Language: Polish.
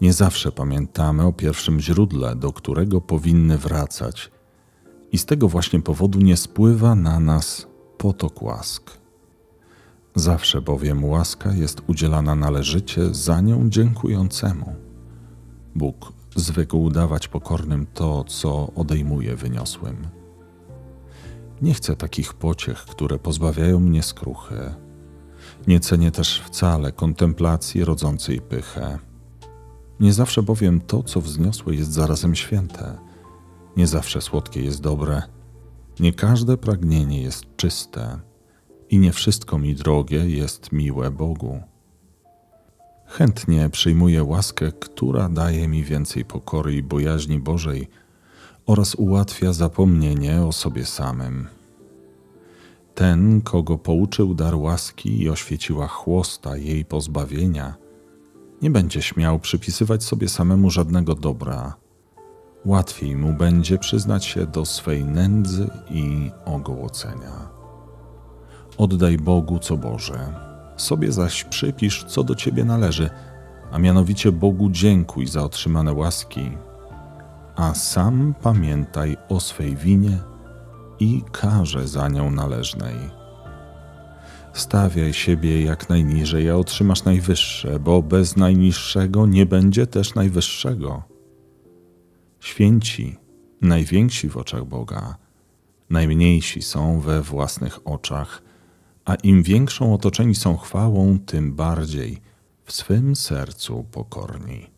Nie zawsze pamiętamy o pierwszym źródle, do którego powinny wracać, i z tego właśnie powodu nie spływa na nas potok łask. Zawsze bowiem łaska jest udzielana należycie za nią dziękującemu. Bóg zwykł udawać pokornym to, co odejmuje wyniosłym. Nie chcę takich pociech, które pozbawiają mnie skruchy. Nie cenię też wcale kontemplacji rodzącej pychę. Nie zawsze bowiem to, co wzniosłe, jest zarazem święte. Nie zawsze słodkie jest dobre. Nie każde pragnienie jest czyste i nie wszystko mi drogie jest miłe Bogu. Chętnie przyjmuję łaskę, która daje mi więcej pokory i bojaźni Bożej oraz ułatwia zapomnienie o sobie samym. Ten, kogo pouczył dar łaski i oświeciła chłosta jej pozbawienia, nie będzie śmiał przypisywać sobie samemu żadnego dobra. Łatwiej mu będzie przyznać się do swej nędzy i ogołocenia. Oddaj Bogu co Boże, sobie zaś przypisz, co do ciebie należy, a mianowicie Bogu dziękuj za otrzymane łaski, a sam pamiętaj o swej winie i karze za nią należnej. Stawiaj siebie jak najniżej, a otrzymasz najwyższe, bo bez najniższego nie będzie też najwyższego. Święci, najwięksi w oczach Boga, najmniejsi są we własnych oczach, a im większą otoczeni są chwałą, tym bardziej w swym sercu pokorni.